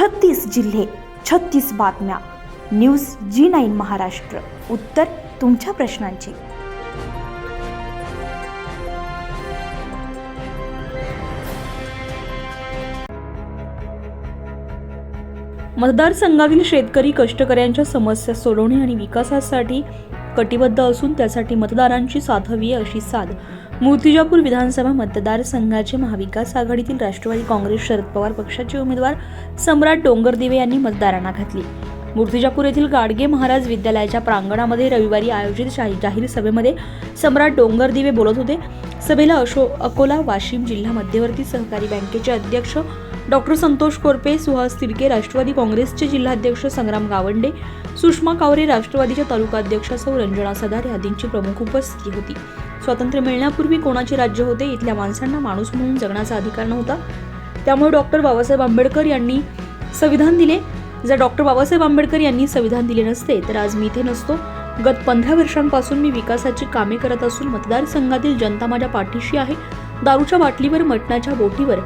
छत्तीस जिल्हे छत्तीस बातम्या. News G nine Maharashtra. उत्तर तुमच्या प्रश्नांची. मतदारसंघातील शेतकरी कष्टकऱ्यांच्या समस्या सोडवणे आणि विकासासाठी कटिबद्ध असून त्यासाठी मतदारांची साथ हवी अशी साथ मूर्तिजापूर विधानसभा मतदारसंघाचे महाविकास आघाडीतील राष्ट्रवादी काँग्रेस शरद पवार पक्षाचे उमेदवार सम्राट डोंगरदिवे यांनी मतदारांना घातली. मूर्तिजापूर येथील गाडगे महाराज विद्यालयाच्या प्रांगणामध्ये रविवारी आयोजित शाही- जाहीर सभेमध्ये सम्राट डोंगरदिवे बोलत होते. सभेला अशो अकोला वाशिम जिल्हा मध्यवर्ती सहकारी बँकेचे अध्यक्ष डॉक्टर संतोष कोरपे सुहास तिडके राष्ट्रवादी काँग्रेसचे जिल्हाध्यक्ष संग्राम गावंडे सुषमा कावरे राष्ट्रवादीच्या तालुकाध्यक्षा सौ. रंजना सदार आदींची प्रमुख उपस्थिती होती. स्वातंत्र्य मिळण्यापूर्वी कोणाचे राज्य होते? इथल्या माणसांना माणूस म्हणून जगण्याचा अधिकार नव्हता. त्यामुळे डॉक्टर बाबासाहेब आंबेडकर यांनी संविधान दिले. जर डॉक्टर बाबासाहेब आंबेडकर यांनी संविधान दिले नसते तर आज मी इथे नसतो. गत पंधरा वर्षांपासून मी विकासाची कामे करत असून मतदारसंघातील जनता माझ्या पाठीशी आहे. दारूच्या बाटलीवर मटणाच्या बोटीवर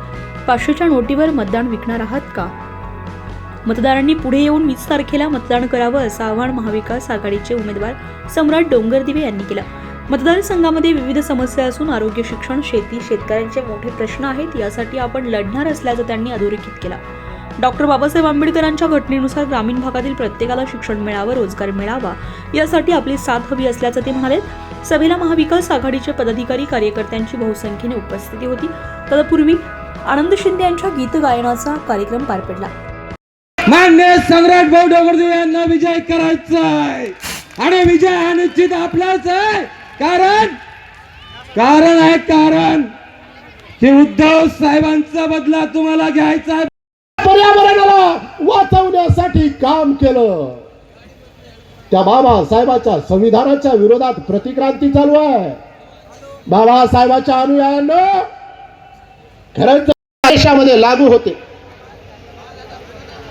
पाचशेच्या नोटीवर मतदान विकणार आहात का? मतदारांनी पुढे येऊन वीस तारखेला मतदान करावं असं आवाहन महाविकास आघाडीचे उमेदवार सम्राट डोंगरदिवे यांनी केलं. मतदारसंघामध्ये विविध समस्या असून आरोग्य शिक्षण शेती शेतकऱ्यांचे मोठे प्रश्न आहेत. यासाठी आपण लढणार असल्याचं त्यांनी अधोरेखित केला. डॉक्टर बाबासाहेब आंबेडकरांच्या घटनेनुसार ग्रामीण भागातील प्रत्येकाला शिक्षण मिळावं रोजगार मिळावा यासाठी आपली साथ हवी असल्याचं ते म्हणाले सभेला महाविकास आघाडीचे पदाधिकारी कार्यकर्त्यांची बहुसंख्येने उपस्थिती होती. तत्पूर्वी आनंद शिंदे यांच्या गीत गायनाचा कार्यक्रम पार पडला. मान्य सम्राट भाऊ डोंगरदेव यांना विजय करायचा आणि विजय अनिश्चित आपलाच आहे. कारण कारण आहे कारण. की उद्धव साहेबांचा बदला तुम्हाला घ्यायचा आहे. पर्यावरणाला वाचवण्यासाठी काम केलं. त्या बाबासाहेबाच्या संविधानाच्या विरोधात प्रतिक्रांती चालू आहे. बाबासाहेबाच्या अनुयायांना खरंच देशामध्ये लागू होते.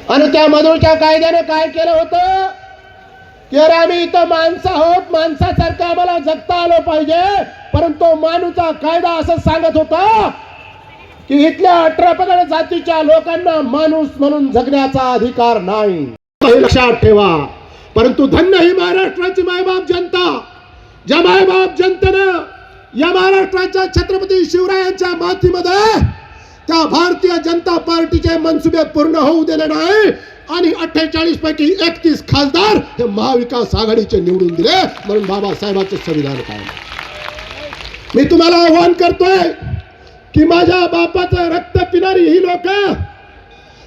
आणि त्या मधुरच्या कायद्याने काय केलं होतं? यार आम्ही इथं माणसं आहोत माणसासारखं आम्हाला जगता आलं पाहिजे. परंतु मानूचा कायदा असं सांगत होता की इथल्या अठरा जातीच्या लोकांना माणूस म्हणून जगण्याचा अधिकार नाही. लक्षात ठेवा. परंतु धन्य ही महाराष्ट्राची मायबाप जनता. ज्या मायबाप जनतेनं या महाराष्ट्राच्या छत्रपती शिवरायांच्या मातीमध्ये त्या भारतीय जनता पार्टीचे मनसुबे पूर्ण होऊ दिले नाही. आणि अठ्ठेचाळीस पैकी एकतीस खासदार हे महाविकास आघाडीचे निवडून दिले. म्हणून बाबासाहेबांचं संविधान काय मी तुम्हाला आव्हान करतोय की माझ्या बापाचं रक्त पिणारी ही लोक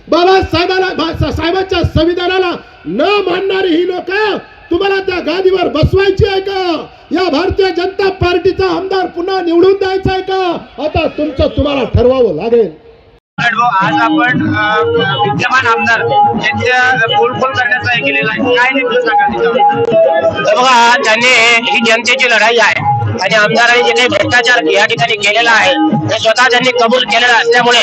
बाबासाहेबाला साहेबांच्या संविधानाला न मानणारी ही लोक तुम्हाला त्या गादीवर बसवायची आहे का? या भारतीय जनता पार्टीचा आमदार पुन्हा निवडून द्यायचा आहे का? आता तुमचं तुम्हाला ठरवावं लागेल. आज आपण विद्यमान आमदार यांच्या पोलखोल करण्याचा हे केलेला आहे. काय नेमकं सांगा बघा त्यांनी ही जनतेची लढाई आहे. आणि आमदारांनी जे काही भ्रष्टाचार या ठिकाणी केलेला आहे ते स्वतः त्यांनी कबूल केलेला असल्यामुळे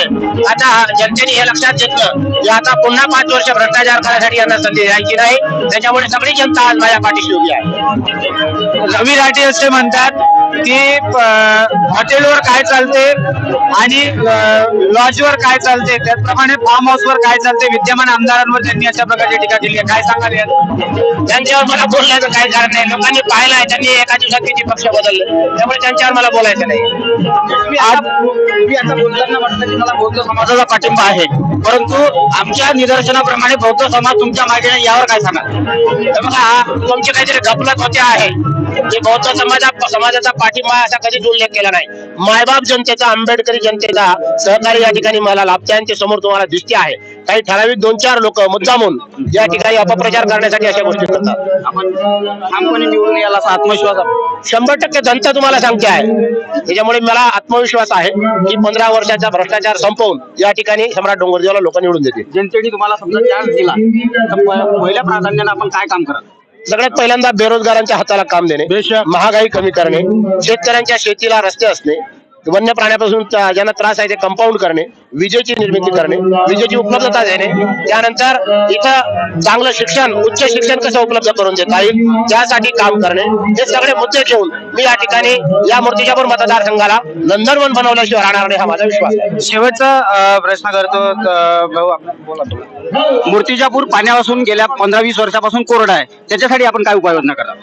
आता जनतेने हे लक्षात घेतलं की आता पुन्हा पाच वर्ष भ्रष्टाचार करण्यासाठी यांना संधी द्यायची नाही. त्याच्यामुळे सगळी जनता आज माझ्या पाठीशी उभी आहे. रवी राठी असे म्हणतात की हॉटेलवर काय चालते आणि लॉजवर काय चालते त्याचप्रमाणे फार्म हाऊसवर काय चालते विद्यमान आमदारांवर त्यांनी अशा प्रकारची टीका केली आहे. काय सांगाल? त्यांच्यावर मला बोलण्याचं काही कारण नाही. लोकांनी पाहिलं आहे त्यांनी एका दिवसात किती पक्ष बदलले. त्यामुळे त्यांच्यावर मला बोलायचं नाही. आता बोलताना की मला बौद्ध समाज समाजाचा पाठिंबा आहे. परंतु आमच्या निदर्शनाप्रमाणे बौद्ध समाज तुमच्या मागे नाही यावर काय सांगा तर बघा तुमची काहीतरी गपलत होते आहे. की बौद्ध समाजा समाजाचा पाठिंबा असा कधीच उल्लेख केला नाही. मायबाप जनतेचा आंबेडकरी जनतेचा सहकारी या ठिकाणी मला लाभते आणि ते समोर तुम्हाला दिसते आहे. काही ठराविक दोन चार लोक मुद्दामून या ठिकाणी अपप्रचार करण्यासाठी अशा गोष्टी करतात. आपण ठामपणे निवडून याला असा आत्मविश्वास. शंभर टक्के जनता तुम्हाला सांगते आहे. त्याच्यामुळे मला आत्मविश्वास आहे की पंधरा वर्षाचा भ्रष्टाचार संपवून या ठिकाणी सम्राट डोंगरदेवाला लोक निवडून देतील. जनतेने तुम्हाला समजा चान्स दिला तर पहिल्या प्राधान्याने आपण काय काम करा सगळ्यात पहिल्यांदा बेरोजगारांच्या हाताला काम देणे महागाई कमी करणे शेतकऱ्यांच्या शेतीला रस्ते असणे वन्य प्राण्यापासून ज्यांना त्रास आहे ते कंपाऊंड करणे विजेची निर्मिती करणे विजेची उपलब्धता देणे. त्यानंतर इथं चांगलं शिक्षण उच्च शिक्षण कसं उपलब्ध करून देता येईल त्यासाठी काम करणे. हे सगळे मुद्दे घेऊन मी या ठिकाणी या मूर्तिजापूर मतदारसंघाला नंदनवन बनवल्याशिवाय राहणार नाही हा माझा विश्वास आहे. शेवटचा प्रश्न करतो. मूर्तिजापूर पाण्यापासून गेल्या पंधरा वीस वर्षापासून कोरडा आहे. त्याच्यासाठी आपण काय उपाययोजना करा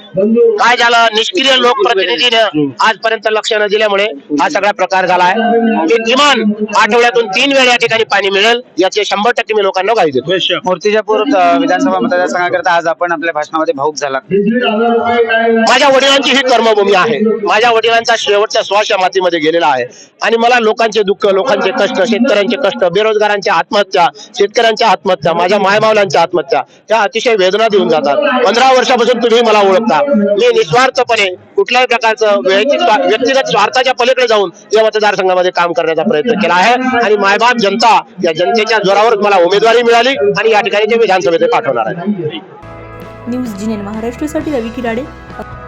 काय झालं? निष्क्रिय लोकप्रतिनिधीने आजपर्यंत लक्ष न दिल्यामुळे हा सगळा प्रकार झाला आहे. की किमान आठवड्यातून तीन वेळ या ठिकाणी पाणी मिळेल. याचे शंभर टक्के मी लोकांना ग्वाही देतो. मूर्तिजापूर विधानसभा मतदारसंघाकरता आज आपण आपल्या भाषणामध्ये भाऊक झाला. माझ्या वडिलांची ही कर्मभूमी आहे. माझ्या वडिलांचा शेवटचा श्वास या मातीमध्ये गेलेला आहे. आणि मला लोकांचे दुःख लोकांचे कष्ट शेतकऱ्यांचे कष्ट बेरोजगारांच्या आत्महत्या शेतकऱ्यांच्या आत्महत्या माझ्या मायमावलांच्या आत्महत्या त्या अतिशय वेदना देऊन जातात. पंधरा वर्षापासून तुम्ही मला ओळखता. मी निस्वार्थपणे कुठल्याही प्रकारचं वैयक्तिक व्यक्तिगत स्वार्थाच्या पलीकडे जाऊन या मतदारसंघामध्ये काम करण्याचा प्रयत्न केला आहे. आणि मायबाप जनता या जनतेच्या जोरावर मला उमेदवारी मिळाली आणि या ठिकाणी ते विधानसभेत पाठवणार आहे. न्यूज जिनेन महाराष्ट्रासाठी रवी किराडे